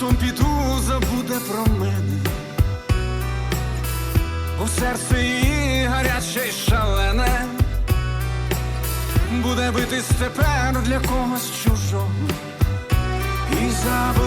раптом піду, забуде про мене, бо серце її гаряче й шалене, буде битись тепер для когось чужого і забуде.